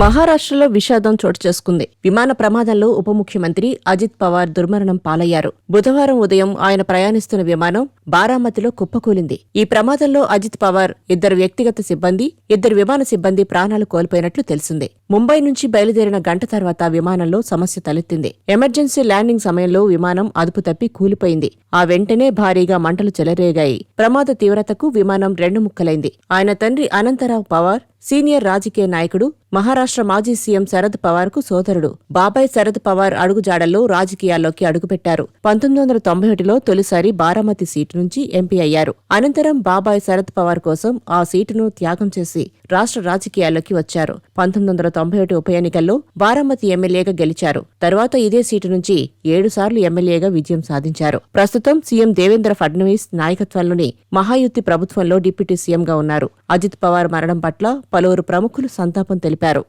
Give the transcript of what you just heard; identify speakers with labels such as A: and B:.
A: మహారాష్ట్రలో విషాదం చోటు చేసుకుంది. విమాన ప్రమాదంలో ఉప ముఖ్యమంత్రి అజిత్ పవార్ దుర్మరణం పాలయ్యారు. బుధవారం ఉదయం ఆయన ప్రయాణిస్తున్న విమానం బారామతిలో కుప్పకూలింది. ఈ ప్రమాదంలో అజిత్ పవార్ ఇద్దరు వ్యక్తిగత సిబ్బంది ఇద్దరు విమాన సిబ్బంది ప్రాణాలు కోల్పోయినట్లు తెలిసింది. ముంబై నుంచి బయలుదేరిన గంట తర్వాత విమానంలో సమస్య తలెత్తింది. ఎమర్జెన్సీ ల్యాండింగ్ సమయంలో విమానం అదుపు తప్పి కూలిపోయింది. ఆ వెంటనే భారీగా మంటలు చెలరేగాయి. ప్రమాద తీవ్రతకు విమానం రెండు ముక్కలైంది. ఆయన తండ్రి అనంతరావు పవార్ సీనియర్ రాజకీయ నాయకుడు మహారాష్ట్ర మాజీ సీఎం శరద్ పవార్కు సోదరుడు. బాబాయ్ శరద్ పవార్ అడుగుజాడల్లో రాజకీయాల్లోకి అడుగుపెట్టారు. పంతొమ్మిది వందల తొంభై ఒకటిలో తొలిసారి బారామతి సీటు నుంచి ఎంపీ అయ్యారు. అనంతరం బాబాయ్ శరద్ పవార్ కోసం ఆ సీటును త్యాగం చేసి రాష్ట్ర రాజకీయాల్లోకి వచ్చారు. పంతొమ్మిది వందల తొంభై ఒకటి ఉప ఎన్నికల్లో బారామతి ఎమ్మెల్యేగా గెలిచారు. తరువాత ఇదే సీటు నుంచి ఏడు సార్లు ఎమ్మెల్యేగా విజయం సాధించారు. ప్రస్తుతం సీఎం దేవేంద్ర ఫడ్నవీస్ నాయకత్వంలోని మహాయుతి ప్రభుత్వంలో డిప్యూటీ సీఎంగా ఉన్నారు. అజిత్ పవార్ మరణం పట్ల పలువురు ప్రముఖులు సంతాపం తెలిపారు.